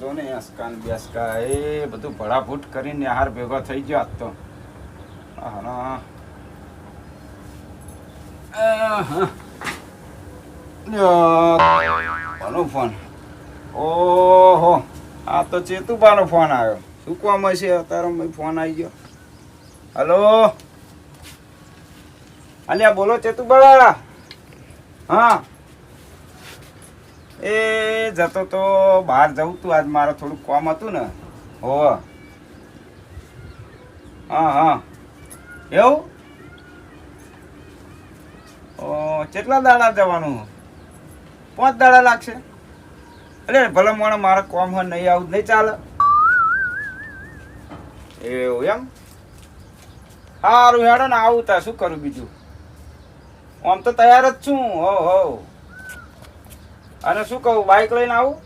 જો ને અસકાન બેસકા એ બધું ભડાભૂટ કરીને હાર ભેગો થઈ ગયો આજ તો. ફોન. ઓહો, આ તો ચેતુબાનો ફોન આવ્યો. શું કામ હશે? અત્યારે ફોન આવી ગયો. હલો? અલ્યા, બોલો ચેતુબા હા? એ જતો તો બહાર જવું તું. આજ મારે થોડું કામ હતું ને. હો. હા હા. એવું? ઓ, કેટલા દાડા જવાનું? પાંચ દાડા લાગશે? અરે, ભલે મને મારે કોમ હોય નહીં આવું નહીં ચાલે. એવું એમ? સારું હેડો ને, આવું તા શું કરું બીજું? આમ તો તૈયાર જ છું. હો હો. અને શું કહું બાઇક લઈને આવું?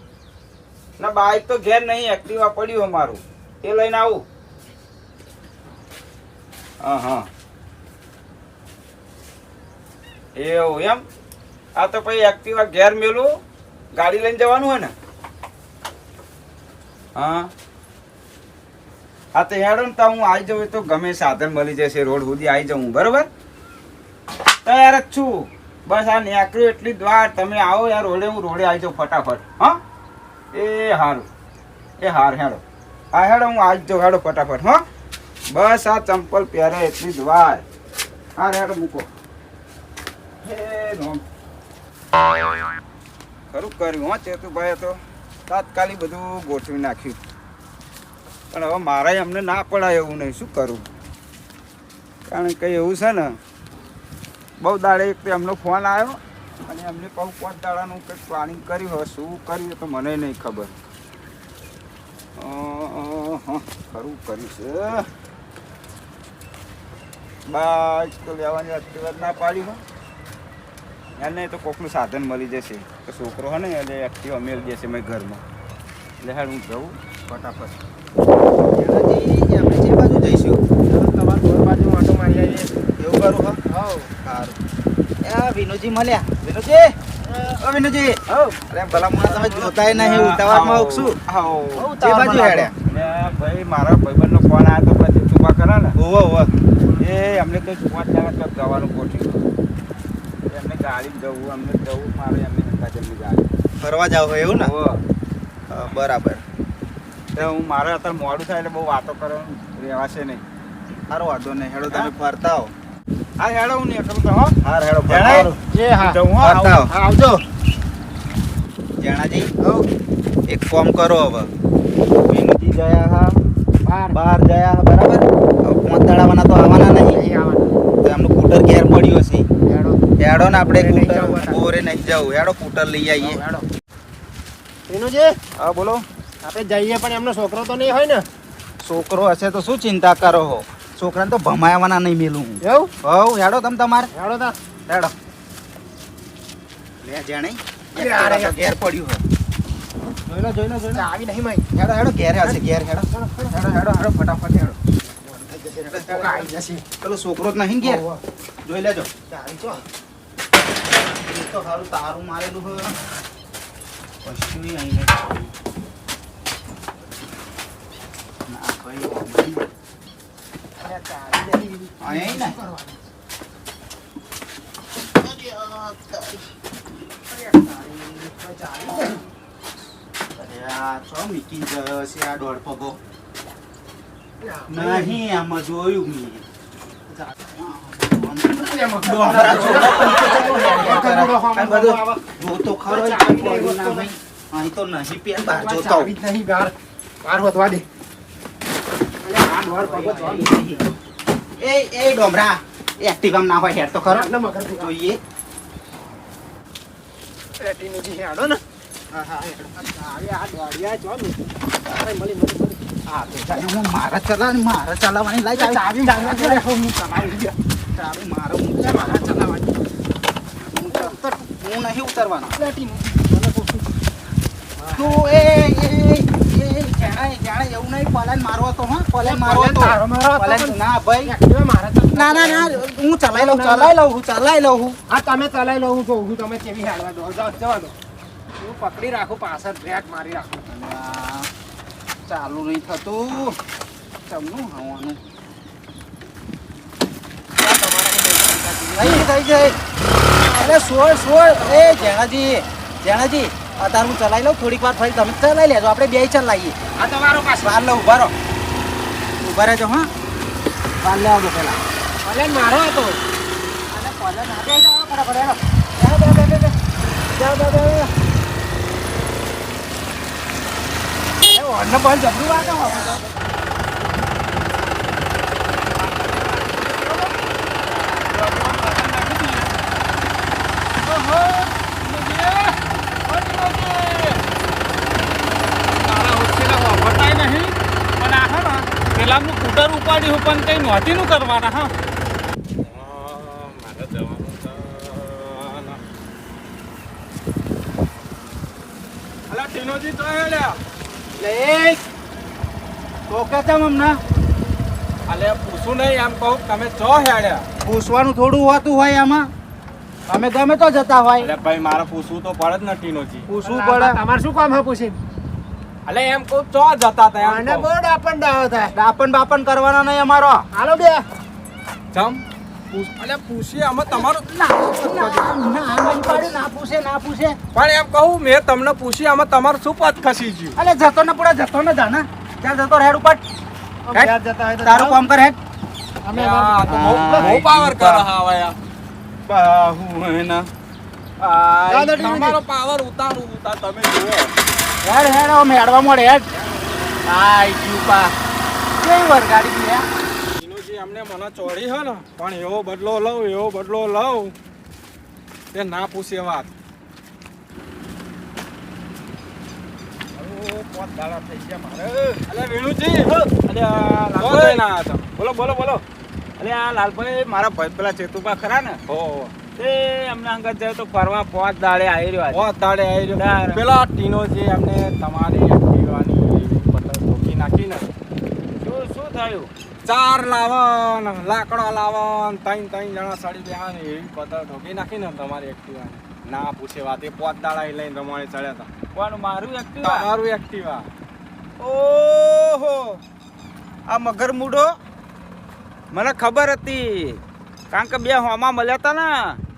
ના બાઇક તો ઘેર નહીં એક્ટિવા પડ્યું અમારું. એ લઈને આવું. હા હા એવું એમ? આ તો પછી એક્ટિવા ઘેર મેલું, ગાડી લઈને જવાનું હોય ને. હા. હા તો હેડો ને તો હું આવી જાઉં તો ગમે સાધન મળી જશે, રોડ સુધી આવી જાઉં બરોબર? તૈયાર જ છું. બસ આ નીકળ્યું એટલી જ વાર. તમે આવો યાર, રોડે હું રોડે આવી જાઉં ફટાફટ. હા? એ હારું. એ હાર હેડો. આ હેડો, હું આવી જાઉં હેડો ફટાફટ, હા? બસ આ ચંપલ પહેરે એટલી જ વાર. હા હેડો, મૂકો. હે. ખરું કર્યું, હો, ચેતુભાઈએ તો. તાત્કાલિક બધું ગોઠવી નાખ્યું. પણ હવે મારે એમને ના પડાય એવું નહીં. શું કરું? કારણ કે એવું છે ને બહુ દાડે એક તો એમનો ફોન આવ્યો અને એમને કહું પાંચ દાડાનું કંઈક પ્લાનિંગ કર્યું હોય, શું કર્યું તો મને નહીં ખબર. ખરું કર્યું છે. બાઈક તો લેવાની એક્ટિવા ના પાડી હોય એને તો કોકનું સાધન મળી જશે. તો છોકરો હોય ને એટલે એક્ટિવા મેળ જશે મેં ઘરમાં. એટલે હું જવું ફટાફટ એનાથી આપણે જે બાજુ જઈશું તમારા ઘર બાજુ આંટો મારી આવીએ એવું કરું હા હવ સારું એ આ વિનોદજી મળ્યા વિનુજી. ઓ વિનોદજી અરે ભલા મને તમે જોતાય નહીં ઉતાવળમાં ઉગશું. આવો. જે બાજુ હેડ્યા ભાઈ મારા ભાઈબંધનો ફોન આવ્યો તો પછી તુબા કરે ને ઓવો ઓવો એ અમને કંઈક પાંચ દાડા ચોક જવાનું ગોઠવ્યું એમને ગાડી જવું અમને જવું મારે એમને ગાડી. ફરવા જાવ હોય એવું ને. બરાબર. હું મારે અત્યારે મોડું થાય એટલે બહુ વાતો કરવાનું રહેવાશે નહીં. સારો વાંધો નહીં. હેડો તમે ફરતા આવો. હા હેડો હું નીકળું તો હો. હાર હેડો ફરતા જણાય? હા. જવું હો, ફરતા આવું. આવો. હા, આવજો. જણાજી એક ફોર્મ કરો હવે. વિનોદજી ગયા હા. બાર. બહાર ગયા હા બરાબર? પાંચ દાડાવાના તો આવવાના નહીં. આવવાના. તો એમનું કૂટર ઘેર હેડો. હેડો ને આપણે કૂટર બોરે નહીં જવું. હેડો કૂટર લઈ આવીએ. હેડો. વિનુજી? હા બોલો. આપણે જઈએ પણ એમનો છોકરો તો નહીં હોય ને. છોકરો હશે તો શું ચિંતા કરો હો? છોકરાને તો ભમાવવાના નહીં મેલું હું. એવું? હવ હેડો તમ તમારે. હેડો તા. હેડો. લે જાણે. ઘેર પડ્યું હો જોઈ લો જોઈ લો જોઈ લો. આવી નહીં મય હેડો હેડો ઘેર હશે ઘેર હેડો. હેડો હેડો હેડો. ફટાફટ હેડો. આવી જશે પેલો છોકરો જ નહીં ઘેર. જોઈ લેજો. આવી જો તો સારું તારું મારેલું હોય. કશું અહીં નહીં. ભાઈ મીકી ગયો છે આ દોઢ પગો નહીં આમાં જોયું મેં જોતો ખરો. અહીં તો નહીં પેન બહાર જોતો નહીં બહાર બહાર હોતવા દે અરે, આ દોર પગો ચાવી. એ એ ડોમરા એક્ટિવામ ના હોય હેડ તો ખરો. મગજ દુખાવે. જોઈએ. રેટીનુજી હેડો ને. હા હા આ દોડિયા જો મળી મળી મળી. હા તો મારા ચલાવવાની મારા ચલાવવાની લાઈ ચાવી ચાવી હું ચલાવી. ચાવી મારો હું મારા ચલાવવાની હું ઉતર હું નહીં ઉતરવાનો. છું. તું એ એ એવું નહીં પલાન મારવો તો હા હું ચલાઈ લઉં ચલાઈ લઉં હું ચલાઈ લઉં હું હા તમે ચલાવી લઉં જોઉં છું તમે કેવી હાલવા દો હું પકડી રાખું પાછળ બ્રેક મારી રાખું ચાલુ નહીં થતું ચમનું હવાનું થઈ જાય અરે સોળ સોળ એ જેણાજી જેણાજી અત્યારે હું ચલાવી લઉં થોડીક વાર ફરી તમે ચલાવી લેજો. આપણે બે ચલાવીએ આ તમારો પાસ વાર લો ઊભા રહો. ઊભા રહેજો હા. વાર લેવા દો પેલા પલન મારો હતો. અને કોલેજ ના બે જાઓ ફટાફટ હેડો. જાઓ, જાઓ, જાઓ, જાઓ. જાઓ, જાઓ, જાઓ. એ ઓરને બંધ જબરું વાગે પેલાનું કૂટર ઉપાડ્યું પણ કંઈ નોતીનું કરવાના હા. મારે જવાનું અલા ટીનોજી તો હેડ્યા લે. તો હમણાં. અલે પૂછું નહીં એમ કહું તમે ચો હેડ્યા? પૂછવાનું થોડું હોતું હોય આમાં. અમે ગમે તો જતા હોય. અલે ભાઈ મારે પૂછવું તો પડે જ ને ટીનોજી. પૂછવું પડે. તમારે શું કામ હે પૂછી અલે એમ કહું ચો જતા હતા અને. બહુ ડાપણ ડાયો થાય. ડાપણ બાપણ કરવાના નહીં અમારો. હાલો બે. જમ. અલે પૂછીએ અમે તમારું ના પૂછે ના પૂછે. પણ એમ કહું મેં તમને પૂછી અમે તમારું શું પદ ખસી ગયું? અલે જતો ને પૂરા જતો ને જાના ચાલ જતો હેડ. ઉપર તારું કામ કર હેડ. અમે તો બહુ પાવર કર હા યાર. બાહુ એના તમારો પાવર ઉતારું ઉતાર તમે જુઓ. હેડ હેડ હવે મેળવા મળે હેડ. આઈ ગયું પા કેવી વાર ગાડી વિનુજી અમને મને ચોરી હે ને પણ એવો બદલો લઉં એવો બદલો લઉં તે ના પૂછે વાત. બોલો બોલો બોલો. અરે આ લાલભાઈ મારા ભાઈ પેલા ચેતુભા ખરા ને? હો. તે એમને અંગત જાય તો ફરવા પાંચ દાડે આવી રહ્યો. પોત દાડે આવી રહ્યો. પેલા ટીનોજી એમને તમારી એક્ટિવાની પતંગ ઠોકી નાખીને. શું શું થયું? ચાર લાવન લાકડા લાવન ત્રણ ત્રણ જણા સાડી ગયા ને એવી પતર ઠોકી નાખીને તમારી એક્ટિવાની ના પૂછે વાત એ પોત દાડા લઈને તમારે ચડ્યા હતા પણ મારું એક્ટિવા મારું એક્ટિવા ઓહો! આ મગર મૂડો? મને ખબર હતી. કારણ કે બે હોમાં મળ્યા હતા ને,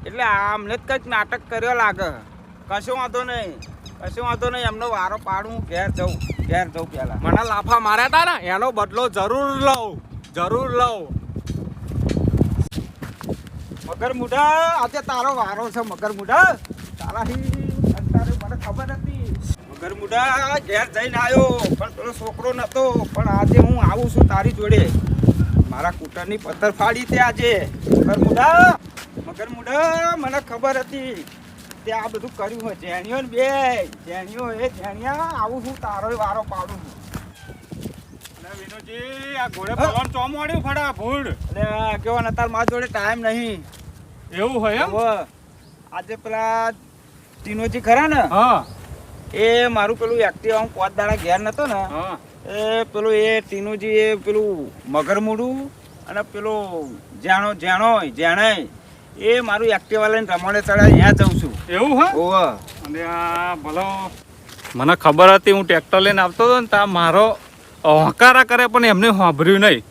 એટલે આમને જ કંઈક નાટક કર્યો લાગે. કશો વાંધો નહીં, કશું વાંધો નહીં, એમનો વારો પાડું, ઘેર જઉં ઘેર જઉં પહેલા. મને લાફા માર્યા હતા ને, એનો બદલો જરૂર લઉં જરૂર લઉં. મગર મુઢા આજે તારો વારો છે મગર મુઢા તારા હી અત્યારે મને ખબર હતી મગર મુઢા ઘેર જઈને આવ્યો, પણ પેલો છોકરો નતો, પણ આજે હું આવું છું તારી જોડે. મારા કૂટરની પથ્થર ફાડી તે આજે. મગર મુઢા મગર મુઢા મને ખબર હતી. તે આ બધું કર્યું હોય. જેણીઓ ને બે. જેણીઓ એ જેણિયા. આવું હું તારો વારો પાડું અને આ ઘોડે પવન ચોમવાડ્યું ફટાફટ. એટલે કેવો ને તાર મારા જોડે ટાઈમ નહીં. એવું હોય એમ? આજે પેલા ટીનોજી ખરા ને? હા. એ મારું પેલું એક્ટિવા હું પાંચ દાડા ઘેર નતો ને હા. એ પેલું એ ટીનુજી એ પેલું મગરમૂડું અને પેલું જાણો જાણો જાણે એ મારું એક્ટિવા લઈને રમણે ચડાવી ત્યાં જઉં છું. એવું હા? ઓવ અને આ ભલો. મને ખબર હતી હું ટ્રેક્ટર લઈને આવતો હતો ને ત્યાં મારો હોંકારા કરે પણ એમને સાંભળ્યું નહીં.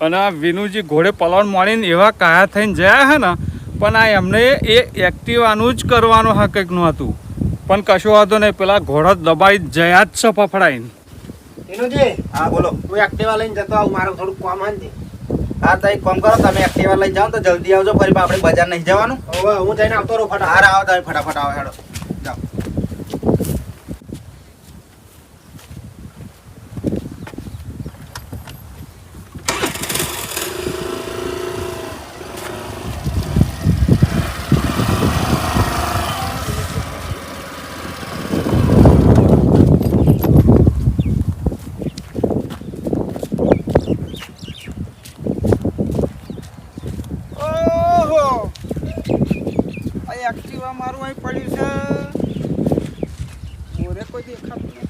અને આ વિનુજી ઘોડે પલાણ મળીને એવા કાયા થઈને જયા હે ને પણ આ એમને એ એક્ટિવાનું જ કરવાનું હા કંઈકનું હતું. પણ કશું વાંધો નહીં પેલા ઘોડા દબાઈ જયા જ છે ફફડાઈને. હા બોલો. હું એક્ટિવા લઈને જતો આવું મારું થોડું કામ હે હા તો એક કામ કરો તમે એક્ટિવા લઈ જાઓ તો જલ્દી આવજો ફરી આપણે બજાર નહીં જવાનું. હવે હું જઈને આવતો રહું ફટાફટ. હાર આવો તમે ફટાફટ આવો હેડો જાઓ ઓહો આ એક્ટિવા મારું અહીં પડ્યું છે. મોરે કોઈ દેખાતું નથી.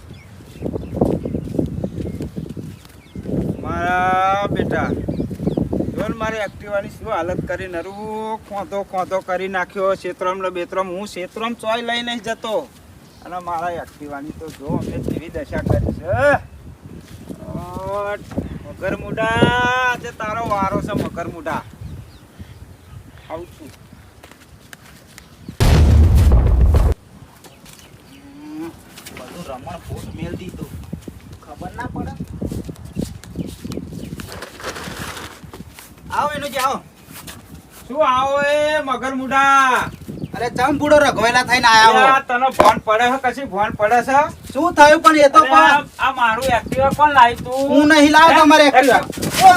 મારા બેટા, જો મારે એક્ટિવાની શું હાલત કરી નરું ખોંધો ખોંધો કરી નાખ્યો શેત્રમ ને બેત્રમ, હું શેત્રમ ચોય લઈ નહીં જતો. અને મારા એક્ટિવાની તો જો અમે જેવી દશા કરી છે. મગરમુડા, આજે તારો વારો છે મગરમુડા. આવું છું હમ, બધું રમણ ફૂટ મેલ દીધું. ખબર ના પડે. આવો એનું આવો. શું આવો એ મગર મુઢા અરે ચમ બુડો રઘવેલા થઈને આયા હો. તને ફોન પડે છે કશી ફોન પડે છે? શું થયું પણ એ તો પણ? આ- મારું એક્ટિવા કોણ લાવી તું? હું નહીં લાવ? તમારે એક્ટિવા. કોણ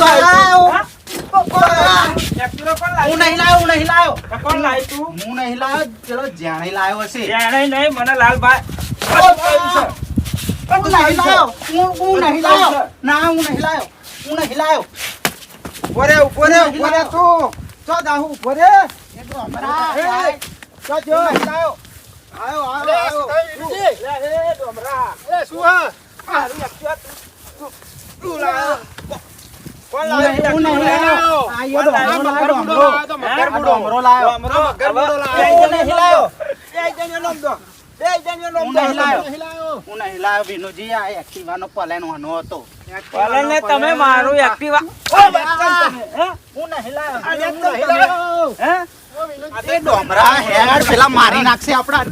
હું? નહીં લાવ્યો હું નહીં લાવ્યો કોણ લાવી તું? હું નહીં લાવ્યો ચલો જાણે લાવ્યો હશે. જાણે નહીં મને લાલભાઈ. હું નહીં લાવ્યો હું હું નહીં લાવ્યો ના હું નહીં લાવ્યો હું નહીં લાવ્યો ઊભો રે ઊભો રે ઊભો રે તું ચો જાહુ ઊભો એ તો હમણાં એ, લાય. જો હું નહીં આયો આયો વિનુજી? લે એ ડોમરા એ શું હા મારું એક્ટિવા તું- તું- તું લાવ્યો. કોણ હું નહીં- હું નહીં લાવ્યો. આ યો કોણ ડોમરો? લાવ્યો, ડોમરો. મગર બે જણનો નામ હું નહીં. હું નહીં વિનુજી આ એક્ટિવાનો પલેન વાનો હતો. ભલે ને તમે મારું એક્ટિવા ઓ, બચ્ચા તમે, હું? નહીં લાવ્યો આ નહીં તમે. હે? આ ડોમરા હેડ પેલા મારી નાખશે આપડા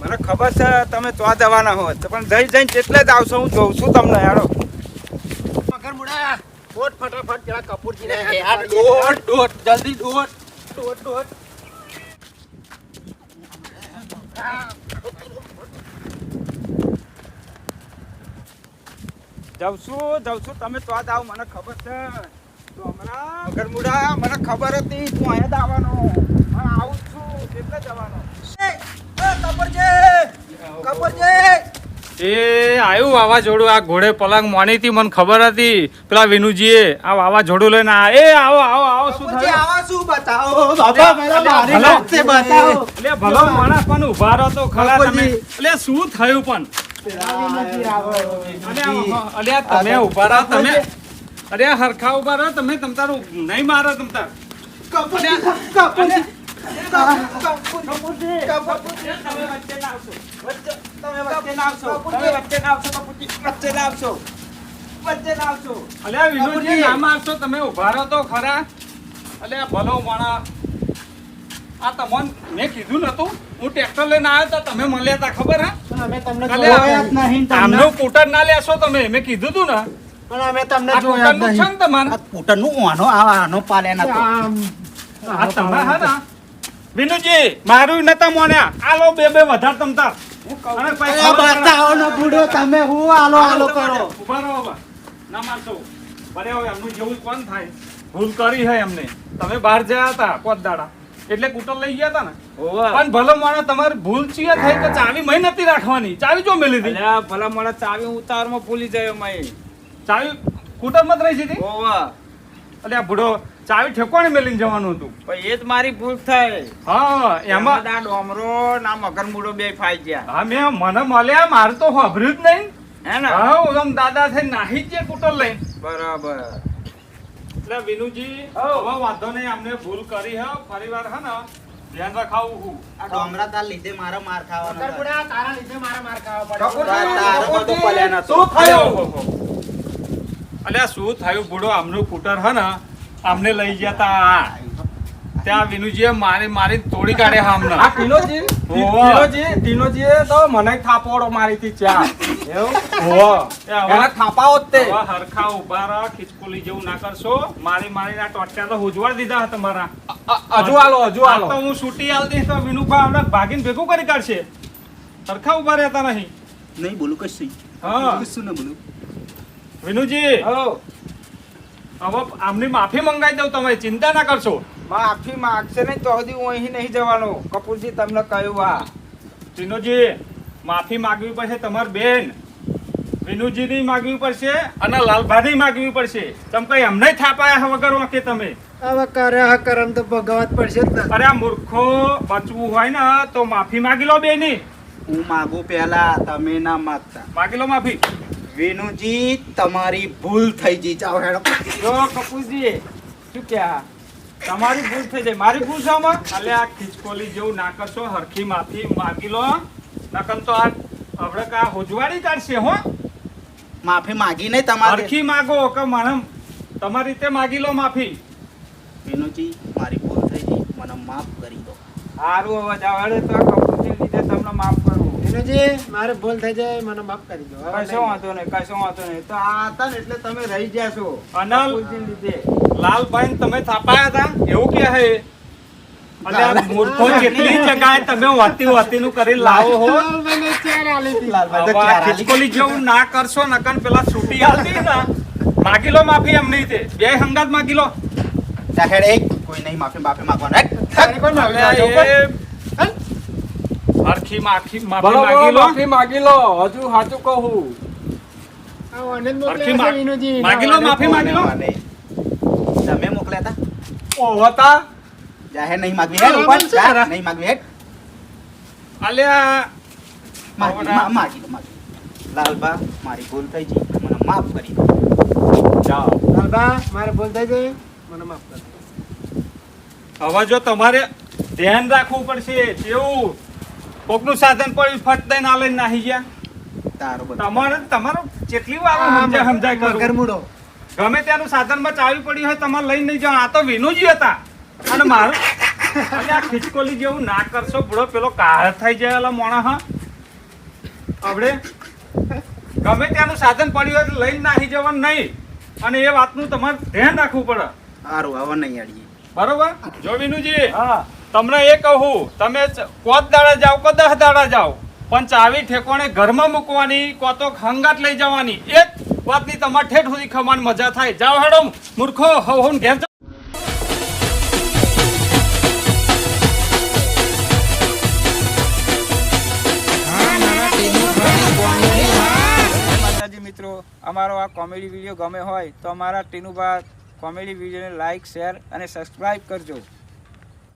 મને ખબર છે તમે તો જવાના હો તો પણ જઈ જઈને એટલે જ આવશો હું જોઉં છું તમને હેડો. મગર મુડા. ફટાફટ પેલા કપૂરજીને હેડ દોડ દોડ જલ્દી ડોટ ડોટ દોડ જાઉં જવશું તમે તો જ મને ખબર છે. તો હમણાં ગરમુડા મને ખબર હતી, તું અહીંયા જ આવવાનો. આવું છું, એટલે જવાનો. એ આવ્યું વાવાઝોડું. આ ઘોડે પલંગ મોની હતી મને ખબર હતી. પેલા વિનુજીએ આ વાવાઝોડું લઈને આ એ આવો આવો આવો શું થયું? આવા શું બતાવો? બાપા મારા મારી ભલો. બતાવો. એટલે ભલો માણસ પણ ઊભા રહો તો ખરા તમે. એટલે શું થયું પણ? આ તમે ઊભા રહો તમે અરે હરખા ઊભા રહો તમે તમ તારું નહીં મારો તમતાર તમે ના તમે ના ના ના ના ના ઊભા રહો તો ખરા. અલ્યા ભલો માણા આ તમોન મેં કીધું નતું હું ટ્રેક્ટર લઈને આવ્યો તો તમે મળ્યા હતા ખબર હા? અમે તમને જોયા નહીં તમને. કૂટર ના લેશો તમે મેં કીધું તું ને. પણ અમે તમને જોયા નહીં. તમારે? આ સ્કૂટરનું આનો પાલેન હતો આ તમે હા ને? વિનુજી મારું નતા મોન્યા આલો બે બે વધાર તમતા અને પૈસા અરે બતાવો ને બુડો તમે હું આલો આલો કરો. ઊભા રહો બા ના મારશો ભલે હવે એમનું જેવું કોણ થાય. ભૂલ કરી હે એમને. તમે બહાર ગયા હતા કોત દાડા એટલે કુટર લઈ ગયા હતા ને. પણ ભલે મોણા તમારી ભૂલ ચિયા થઈ કે ચાવી મય નથી રાખવાની. ચાવી જો મેલી હતી? અલ્યા ભલા મને ચાવી ઉતારમાં ભૂલી જાય મય ચાવી કૂટરમાં જ રહી છે ઓવા એટલે આ બુડો ચાવી ઠેકોણે મેલીને જવાનું હતું. પણ એ જ મારી ભૂલ થઈ. હા એમાં આ ડોમરો ના મગરમુડો બે ફાઈ ગયા. હા મેં મને મળ્યા મારે તો હોભર્યું જ નહીં. હે ને? હા દાદા થઈ નાહી જ ગયા લઈ લઈને. બરાબર. એટલે વિનુજી. હવે વાંધો નહીં અમને ભૂલ કરી હે. ફરીવાર હે ને ધ્યાન રખાવું હું. આ ડોમરા તાર લીધે મારો માર ખાવાનો મગર તારા લીધે મારા માર ખાવા પડે. તારો તો પલ્યા હતો. શું થયું? અલ્યા શું થયું? બુડો આમનું કુટર હે ને આમને લઈ ગયા તા. ત્યાં વિનુજીએ મારી મારી તોડી કાઢે હા આ ટીનોજી? ટીનોજી? તો મને થાપોડો મારી હતી ચા. એવું? ઓહો. એના થાપાઓ જ તે. હરખા ઊભા રહો ખિચકોલી જેવું ના કરશો. મારી મારી આ ટોટકા તો ઉજવાડ દીધા તમારા હજુ આલો હજુ આલો તો હું છૂટી આલ દઈશ તો વિનુભા હમણાં ભાગીને ભેગું કરી કાઢશે. હરખા ઊભા રહેતા નહીં. નહીં બોલું કશું હા. કશું ન બોલું. વિનુજી. હો હવે આમની માફી મંગાવી દઉં તમે ચિંતા ના કરશો. માફી માંગશે નહીં તો હજી હું અહીં નહીં જવાનો. કપૂરજી તમને કહ્યું આ. વિનુજી માફી માગવી પડશે તમારી બેન. વિનુજીની માગવી પડશે અને લાલભાની માંગવી પડશે. તમે કઈ એમને થાપાયા વગર વાંકે તમે? હવે કર્યા હા કરમ તો ભગવત પડશે અરે આ મૂર્ખો બચવું હોય ને તો માફી માગી લો બેની. હું માગું પહેલા તમે ના માગતા. માગી લો માફી. વેનુજી તમારી ભૂલ થઈ ગઈ. જાવ હેડો. જો કપૂરજી શું ક્યાં તમારી ભૂલ થઈ જાય. મારી ભૂલ છે આમાં? અલે આ ખિચકોલી જેવું ના કરશો હરખી માફી માગી લો નકમ તો આ આપણે કા હોજવાડી કાઢશે હો. માફી માગી નહીં તમારે. હરખી માગો કે મને તમારી રીતે માગી લો માફી. વિનુજી મારી ભૂલ થઈ ગઈ. મને માફ કરી દો. સારું અવાજ જાઓ. તો આ કપૂરજી લીધે તમને માફ કરું વિનુજી મારે ભૂલ થઈ જાય મને માફ કરી દો કશો વાંધો નહીં કશો વાંધો નહીં. તો આ હતા ને એટલે તમે રહી ગયા છો. અનલ. લીધે. લાલભાઈ તમે થાપાયા હતા? એવું કે હે અને મૂર્ખો કેટલી જગ્યાએ તમે વાતી કરી લાવો. ખિચકોલી જેવું ના કરશો નકન પેલા છૂટી આલતી ને. માગી લો માફી એમની બે હંગાત માગી લો. કોઈ નહીં માફી માફી માંગવાનું હેટ. તારી કોઈ માફી અલ્યા ના એ હે? માફી માફી લો. માફી માગી લો. હજુ સાચું કહું. માગી લો માફી માગી લો. તમે મોકલ્યા હતા ઓ હતા જાહેર નહીં માગવી હેડ ઉપર બનશે જા, ખરા. નહીં માગવી હેડ. અલ્યા માગી માગી. લાલબા મારી ભૂલ થઈ ગઈ. મને માફ કરી દો. જાઓ. લાલબા મારે ભૂલ થઈ જાય મને માફ કરી દો. હવે જો તમારે ધ્યાન રાખવું પડશે કેવું કોકનું સાધન પડ્યું ફટ દઈને આ લઈને નાહી ગયા. તારો બધો. તમારે તમારો જેટલી વાર સમજાય સમજાય કરું. મૂડો. ગમે ત્યાંનું સાધનમાં ચાવી પડી હોય તમારે લઈને નહીં જાઓ આ તો વિનુજી હતા. અને મારું અને આ ખિચકોલી જેવું ના કરશો બુડો પેલો કાળ થઈ જાય એલા મોણા હા? આપણે ગમે ત્યાંનું સાધન પડ્યું હોય તો લઈને નાહી જવાનું નહીં. અને એ વાતનું તમારે ધ્યાન રાખવું પડે. સારું હવે નહીં અડીએ બરોબર? જો વિનુજી હા. તમને એ કહું, તમે કોત દાડા જાઓ કો દસ દાડા જાઓ, પણ ચાવી ઠેકોણે ઘરમાં મૂકવાની કો તો હંગાટ લઈ જવાની એક વાતની તમારે ઠેઠ સુધી ખમાન મજા થાય. જાઓ હેડો, મૂર્ખો હવ ઘેર મિત્રો, અમારો આ કોમેડી વીડિયો ગમે હોય તો અમારા ટીનુભા કોમેડી વિડીયોને લાઈક, શેર અને સબસ્ક્રાઈબ કરજો.